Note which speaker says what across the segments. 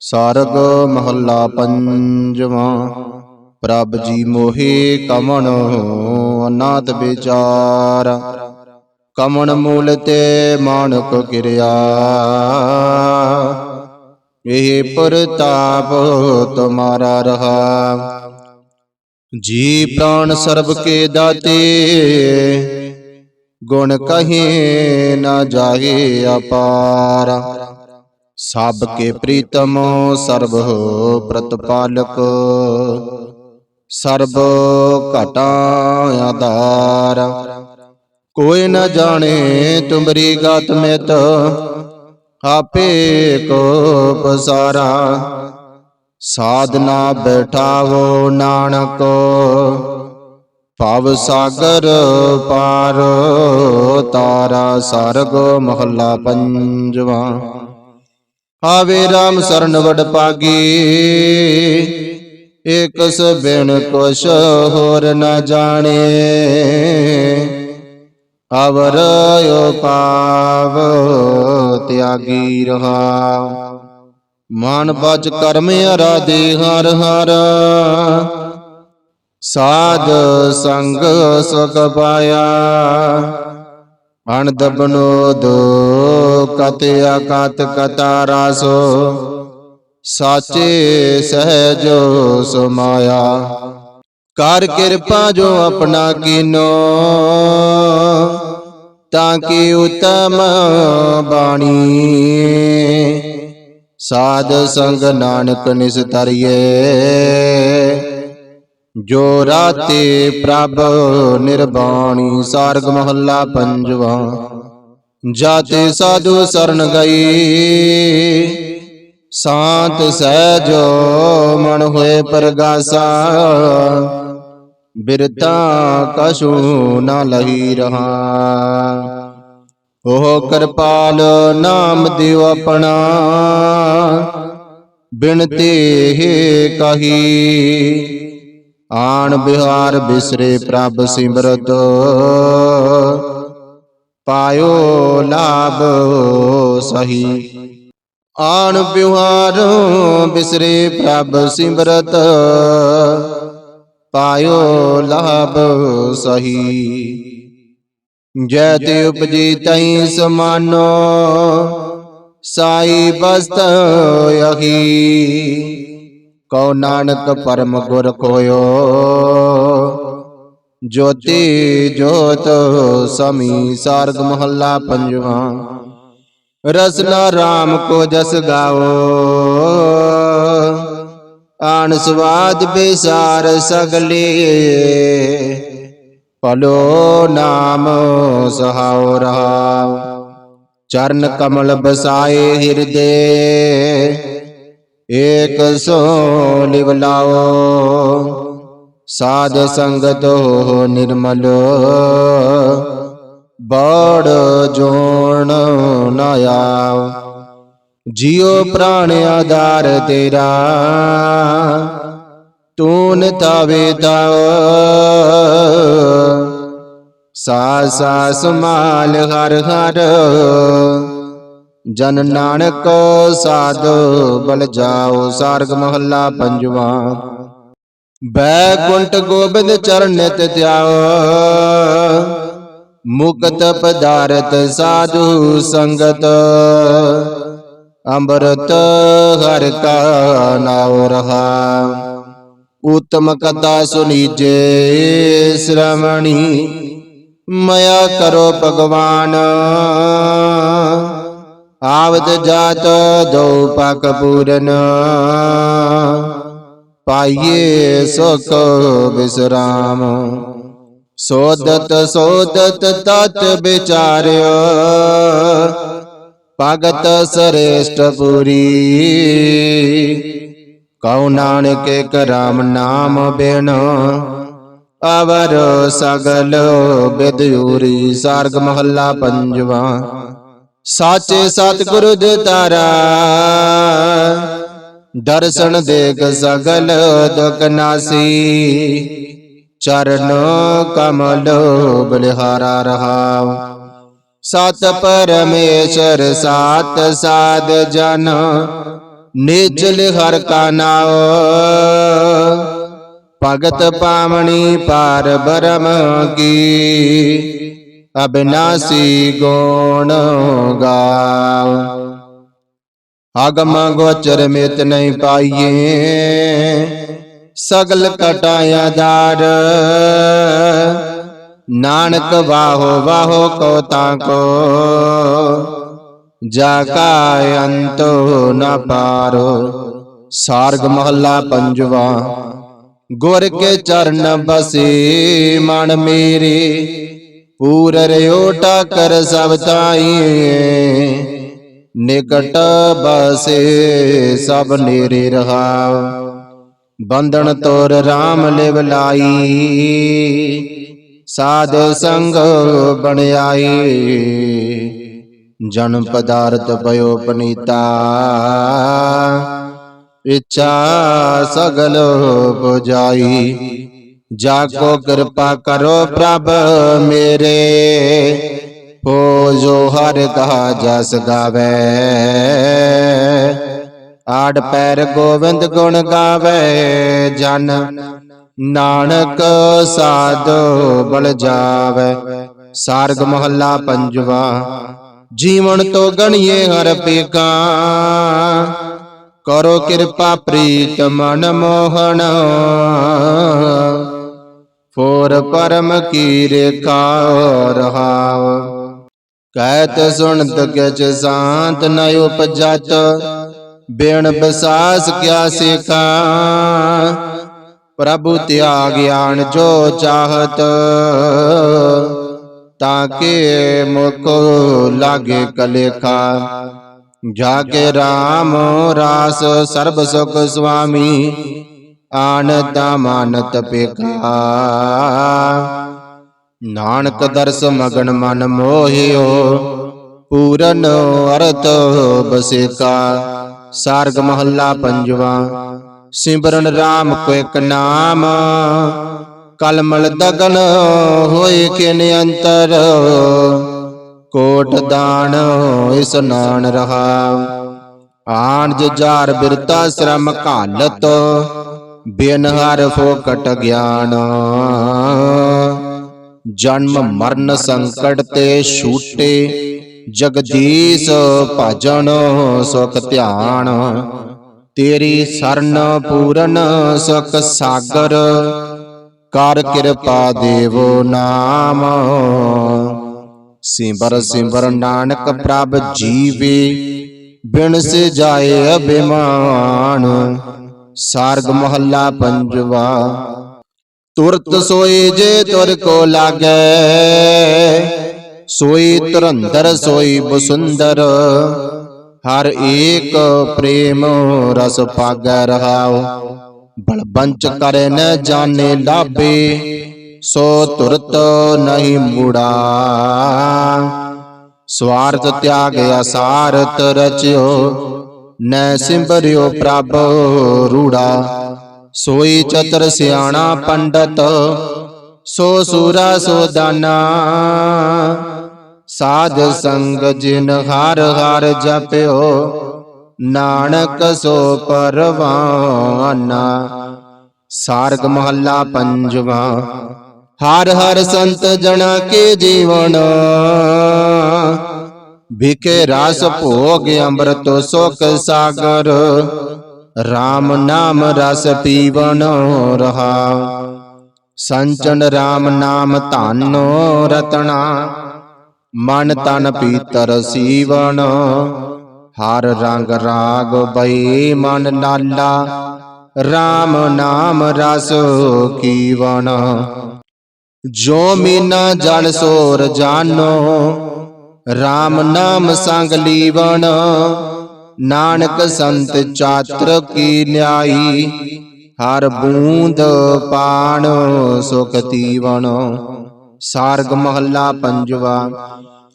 Speaker 1: ਸਾਰਗ ਮਹੱਲਾ ਪੰਜਵਾਂ, ਪ੍ਰਭ ਜੀ ਮੋਹੇ ਕਮਣ ਅਨਾਥ ਵਿਚਾਰ। ਕਮਣ ਮੂਲ ਤੇ ਮਾਨਕ ਕਿਰਿਆ। ਇਹ ਪ੍ਰਤਾਪ ਤੁਮਾਰਾ ਰਹਾ। ਜੀ ਪ੍ਰਾਣ ਸਰਬ ਕੇ ਦਾਤੇ, ਗੁਣ ਕਹੇ ਨਾ ਜਾਏ ਅਪਾਰ। ਸਭ ਕੇ ਪ੍ਰੀਤਮ ਸਰਬ ਪ੍ਰਤਪਾਲਕ। ਸਰਬ ਘਟਾ ਆਧਾਰ। ਕੋਈ ਨ ਜਾਣੇ ਤੁਮਰੀ ਗਤ ਮਿਤ। ਆਪੇ ਕੋ ਪਸਾਰਾ। ਸਾਧਨਾ ਬੈਠਾਵੋ ਨਾਨਕ। ਭਵ ਸਾਗਰ ਪਾਰ ਤਾਰਾ। ਸਰਗ ਮਹੱਲਾ ਪੰਜਵਾ। ਆਵੇ RAM ਸਰਨ ਵਡ ਪਾਗੀ। ਇਕ ਬਿਨ ਕੁਛ ਹੋਰ ਨ ਜਾਣੇ। ਅਵਰ ਯੋ ਪਾਵ ਤਿਆਗੀ ਰਹਾ। ਮਨ ਬਚ ਕਰਮ ਅਰਾਧੇ ਹਰ ਹਰ। ਸਾਧ ਸੰਗ ਸੁਖ ਪਾਇਆ। ਅਣ ਦਬਨੋ ਦੋ ਕਤ ਆਕਤ ਕਤਾ ਰਾਸੋ, ਸਾਚੇ ਸਹਿਜੋ ਸਮਾਇਆ। ਕਰ ਕਿਰਪਾ ਜੋ ਆਪਣਾ ਕੀਨੋ, ਤਾਂ ਕਿ ਉਤਮ ਬਾਣੀ। ਸਾਧ ਸੰਗ ਨਾਨਕ ਨਿਸਤਰੀਏ ਜੋ ਰਾਤੇ ਪ੍ਰਭ ਨਿਰਬਾਣੀ, ਸਾਰਗ ਮਹੱਲਾ ਪੰਜਵਾ। ਜਾਤੇ ਸਾਧੂ ਸਰਨ ਗਈ। ਸਾਤ ਸਹਿਜੋ ਮਨ ਹੋਏ ਪਰਗਾਸਾ। ਬਿਰਤਾ ਕਸੂ ਨਾ ਲਹੀ ਰਹਾ। ਉਹ ਕਿਰਪਾਲ ਨਾਮ ਦਿਓ ਆਪਣਾ। ਬਿਨਤੀ ਹੈ ਕਹੀ। ਆਣ ਬਿਹਾਰ ਬਿਸਰੇ ਪ੍ਰਭ ਸਿਮਰਤ। ਪਾਇਓ ਲਾਭ ਸਹੀ। ਆਣ ਬਿਹਾਰ ਬਿਸਰੇ ਪ੍ਰਭ ਸਿਮਰਤ, ਪਾਇਓ ਲਾਭ ਸਹੀ। ਜੈ ਤੇ ਉਪਜੀ ਤਈ ਸਮਾਨੋ, ਸਾਈ ਬਸਤ ਯਹੀ ਕਉ ਨਾਨਕ ਪਰਮ ਗੁਰ ਕੋਇਓ ਜੋਤੀ ਜੋਤ ਸਮੀ ਸਾਰਗ ਮਹੱਲਾ ਪੰਜਵਾ। ਰਸਨਾ RAM ਕੋ ਜਸ ਗਾਓ। ਆਨ ਸਵਾਦ ਬੇਸਾਰ ਸਗਲੇ। ਭਲੋ ਨਾਮ ਸਹਾਉ ਰਹਾ ਚਰਨ ਕਮਲ ਬਸਾਏ ਹਿਰਦੇ। ਏਕ ਸੋ ਲਿਵ ਲਾਓ। ਸਾਧ ਸੰਗਤ ਹੋ ਨਿਰਮਲ। ਬੜ ਜੋਣ ਨਾ ਆਵ ਜਿਉ ਪ੍ਰਾਣ ਆਧਾਰ ਤੇਰਾ। ਤੂਨ ਤਾਵੇ ਤਾਵ ਸਾ ਸਾ ਸਮਾਲ ਹਰ ਹਰ। ਜਨ ਨਾਨਕ ਸਾਧ ਬਲ ਜਾਓ। ਸਾਰਗ ਮਹੱਲਾ ਪੰਜਵਾਂ। ਬੈਕੁੰਠ ਗੋਬਿੰਦ ਚਰਨ ਨਿਤ ਧਿਆਓ ਮੁਕਤ ਪਦਾਰਥ ਸਾਧੂ ਸੰਗਤ। ਅੰਮ੍ਰਿਤ ਹਰ ਕਾ ਨਾਉ ਰਹਾ। ਉਤਮ ਕਥਾ ਸੁਨੀਜੇ ਸ਼੍ਰਵਣੀ। ਮਇਆ ਕਰੋ ਭਗਵਾਨ। ਆਵਦ ਜਾਤ ਦੋ ਪਕ ਪੂਰਨ। ਪਾਈਏ ਸੁਖ ਵਿਸਰਾਮ। ਸੋਦਤ ਸੋਦਤ ਤਤ ਵਿਚਾਰਿਓ। ਭਗਤ ਸਰੇਸ਼ਟ ਪੂਰੀ। ਕਉ ਨਾਨਕ ਕਰਾਮ ਨਾਮ ਬਿਨ। ਅਵਰ ਸਗਲ ਬਿਦੂਰੀ ਸਾਰਗ ਮਹੱਲਾ ਪੰਜਵਾ। ਸਾਚੇ ਸਤਿਗੁਰੂ ਤਾਰਾ। ਦਰਸ਼ਨ ਦੇਖ ਸਗਲ ਦੁਖ ਨਾਸੀ। ਚਰਨ ਕਮਲ ਬਲਿਹਾਰਾ ਰਹਾਉ। ਸਤ ਪਰਮੇਸ਼ਰ ਸਾਤ ਸਾਧ ਜਨ ਨਿਚਲ ਹਰ ਕਾ ਨਾਉ। ਭਗਤ ਪਾਵਣੀ ਪਾਰ ਬਰਮ ਕੀ ਅਬਿਨਾਸੀ ਗੁਣ ਗਾਉ। ਆਗਮ ਗੋਚਰ ਮਿਤ ਨਹੀਂ ਪਾਈਏ। ਸਗਲ ਕਟਾਇਆ ਦਾਰ ਨਾਨਕ ਵਾਹੋ ਵਾਹੋ ਕੋ ਤਾਂ ਕੋ। ਜਾ ਕਾ ਅੰਤ ਨ ਪਾਰੋ। ਸਾਰਗ ਮਹੱਲਾ ਪੰਜਵਾ। ਗੁਰ ਕੇ ਚਰਨ ਬਸੇ ਮਨ ਮੇਰੇ। ਪੂਰ ਰਿਓਟਾ ਕਰ ਸਭ ਤਾਈਏ। ਨਿਕਟ ਬਸੇ ਸਭ ਨੇਰੇ ਰਹਾਉ ਬੰਧਨ ਤੋਰ RAM ਲਿਵ ਲਾਈ। ਸਾਧ ਸੰਗ ਬਣਾਈ ਜਨਮ ਪਦਾਰਥ ਭਇਓ ਪਨੀਤਾ। ਇੱਛਾ ਸਗਲ ਪੁਜਾਈ। ਜਾ ਕੋ ਕਿਰਪਾ ਕਰੋ ਪ੍ਰਭ ਮੇਰੇ। ਹੋ ਜੋ ਹਰ ਕਹਾ ਜਸ ਗਾਵੇ। ਆੜ ਪੈਰ ਗੋਵਿੰਦ ਗੁਣ ਗਾਵੇ। ਜਨ ਨਾਨਕ ਸਾਧ ਬਲ ਜਾਵੇ। ਸਾਰਗ ਮਹੱਲਾ ਪੰਜਵਾ, ਜੀਵਨ ਤੋਂ ਗਣੀਏ ਹਰ ਪੇਕਾ। ਕਰੋ ਕਿਰਪਾ ਪ੍ਰੀਤ ਮਨ ਮੋਹਣ ਫੋਰ ਪਰਮ ਕੀ ਰੇਖਾ ਰਹਾਵ ਕਹਿਤ ਸੁਣਤ ਕਿਛ ਸ਼ਾਂਤ ਨ ਉਪਜਤ, ਬਿਨ ਬਿਸਾਸ ਕਿਆ ਸਿਖਾ। ਪ੍ਰਭੂ ਤਿਆ ਗਿਆਨ ਜੋ ਚਾਹਤ ਤਾਕੇ ਮੁਖ ਲਾਗੇ ਕਲੇਖਾ। ਜਾ ਕੇ RAM ਰਾਸ ਸਰਬ ਸੁਖ ਸੁਆਮੀ, ਆਨੰਦ ਮਾਨਤ ਪੇਖਾ। ਨਾਨਕ ਦਰਸ ਮਗਨ ਮਨ ਮੋਹਿਓ ਪੂਰਨ ਅਰਥ ਬਸੇਕਾ ਸਾਰਗ ਮਹੱਲਾ ਪੰਜਵਾ ਸਿਮਰਨ RAM ਕੋ ਇਕ ਨਾਮ ਕਲਮਲ ਦਗਨ ਹੋਏ ਕਿਨ ਅੰਤਰ ਕੋਟ ਦਾਨ ਇਸ ਨਾਨ ਰਹਾ ਆਣਜ ਜਾਰ ਬਿਰਤਾ ਸ਼ਰਮ ਘਾਲਤ ਬਿਨ ਹਰ ਫੋਕਟ ਗਿਆਨ। ਜਨਮ ਮਰਨ ਸੰਕਟ ਤੇ ਛੂਟੇ, ਜਗਦੀਸ਼ ਭਜਨ ਸੁਖ ਧਿਆਨ। ਤੇਰੀ ਸਰਨ ਪੂਰਨ ਸੁਖ ਸਾਗਰ, ਕਰ ਕਿਰਪਾ ਦੇਵੋ ਨਾਮ। ਸਿਮਰ ਸਿਮਰ ਨਾਨਕ ਪ੍ਰਭ ਜੀਵੇ, ਬਿਨ ਸੇ ਜਾਏ ਅਭਿਮਾਨ। ਸਾਰਗ ਮਹੱਲਾ ਪੰਜਵਾ ਤੁਰਤ ਸੋਏ ਜੇ ਤੁਰ ਕੋ ਲਾਗੈ, ਸੋਈ ਤੁਰੰਦਰ ਸੋਈ ਬਸੁੰਦਰ, ਹਰ ਏਕ ਪ੍ਰੇਮ ਰਸ ਪਾਗੈ ਰਹਾਉ। ਬਲਬੰਚ ਕਰੇ ਨ ਜਾਣੇ ਲਾਭੇ, ਸੋ ਤੁਰਤ ਨਹੀਂ ਮੁੜਾ। ਸਵਾਰਥ ਤਿਆਗ ਅਸਾਰਤ ਰਚਿਓ, ਨੈ ਸਿੰਬਰਿਓ ਪ੍ਰਭ ਰੂੜਾ। ਸੋਈ ਚਤਰ ਸਿਆਣਾ ਪੰਡਤ ਸੋ ਸੂਰਾ ਸੋ ਦਾਨਾ। ਸਾਧ ਸੰਗ ਜਿਨ ਹਰ ਹਰ ਜਪਿਓ। ਨਾਨਕ ਸੋ ਪਰਵਾਨਾ। ਸਾਰਗ ਮਹੱਲਾ ਪੰਜਵਾ। ਹਰ ਹਰ ਸੰਤ ਜਣਾ ਕੇ ਜੀਵਨ। ਵਿਕੇ ਰਸ ਭੋਗ ਅੰਮ੍ਰਿਤ ਸੁਖ ਸਾਗਰ। RAM ਨਾਮ ਰਸ ਪੀਵਨ ਰਹਾ ਸੰਚਨ RAM ਨਾਮ ਧਨੋ ਰਤਨਾ ਮਨ ਤਨ ਪੀਤਰ ਸੀਵਨ ਹਰ ਰੰਗ ਰਾਗ ਬਈ ਮਨ ਨਾਲਾ RAM ਨਾਮ ਰਸ ਕੀਵਨ ਜੋ ਮੀਨਾ ਜਲ ਸੋਰ ਜਾਨੋ RAM ਨਾਮ ਸੰਗ ਲੀਵਨ ਨਾਨਕ ਸੰਤ ਚਾਤਰ ਕੀ ਨਿਆਈ ਹਰ ਬੂੰਦ ਪਾਣ ਸੁਖ ਤੀਵਨ ਸਾਰਗ ਮਹੱਲਾ ਪੰਜਵਾ,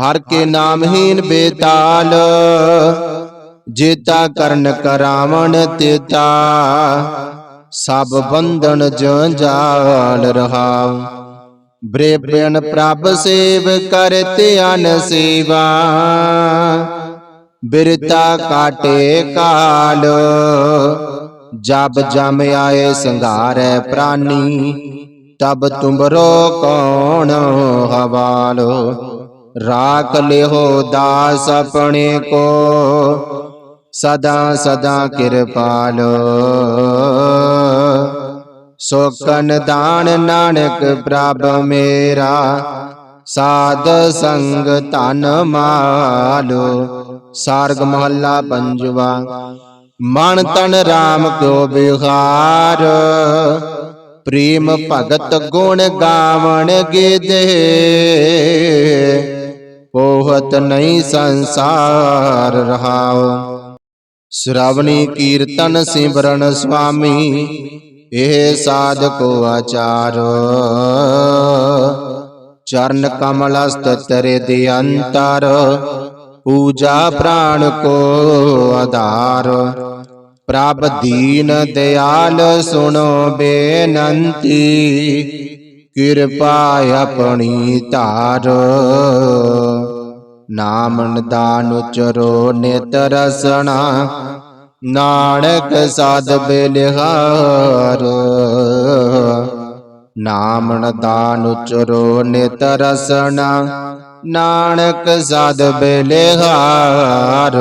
Speaker 1: ਹਰ ਕੇ ਨਾਮਹੀਨ ਬੇਤਾਲ। ਜੇਤਾ ਕਰਨ ਕਰਾਵਣ ਤੇਤਾ। ਸਭ ਬੰਧਨ ਜੰਜਾਲ ਰਹਾਉ। ਬ੍ਰੇਬਨ ਪ੍ਰਭ ਸੇਵ ਕਰਤੇ ਅਨ ਸੇਵਾ। ਬਿਰਤਾ ਕਾਟੇ ਕਾਲ। ਜਬ ਜਮ ਆਏ ਸੰਘਾਰੈ ਪ੍ਰਾਨੀ ਤਬ ਤੁਮਰੋ ਕੌਣ ਹਵਾਲ। ਰਾਖ ਲਿਓ ਦਾਸ ਆਪਣੇ ਕੋ। ਸਦਾ ਸਦਾ ਕਿਰਪਾਲ। ਸੋਕਨ ਦਾਨ ਨਾਨਕ ਪ੍ਰਭ ਮੇਰਾ। ਸਾਧ ਸੰਗ ਧਨ ਮਾਲੋ। ਸਾਰਗ ਮਹੱਲਾ ਪੰਜਵਾ। ਮਨ ਤਨ RAM ਕਿਉ ਬਿਹਾਰ ਪ੍ਰੇਮ ਭਗਤ ਗੁਣ ਗਾਵਣ ਗੀਦੇ। ਪੋਹਤ ਨਹੀਂ ਸੰਸਾਰ ਰਹਾਉ। ਸ਼੍ਰਵਣੀ ਕੀਰਤਨ ਸਿਮਰਨ ਸੁਆਮੀ ਇਹ ਸਾਧਕੋ ਆਚਾਰ। ਚਰਨ ਕਮਲਸਤ ਤਰੇ ਦੇ ਅੰਤਰ ਪੂਜਾ ਪ੍ਰਾਣ ਕੋ ਆਧਾਰ। ਪ੍ਰਭ ਦੀਨ ਦਿਆਲ ਸੁਣੋ ਬੇਨੰਤੀ। ਕਿਰਪਾ ਆਪਣੀ ਧਾਰ। ਨਾਮ ਦਾਨ ਉਚਰੋ ਨਿਤ ਰਸਣਾ ਨਾਨਕ ਸਾਧ ਬੇਲਿਹਾਰ। ਨਾਮ ਦਾਨ ਉਚਰੋ ਨਿਤ ਰਸਣਾ ਨਾਨਕ ਸਾਧ ਬੇਲਿਹਾਰ।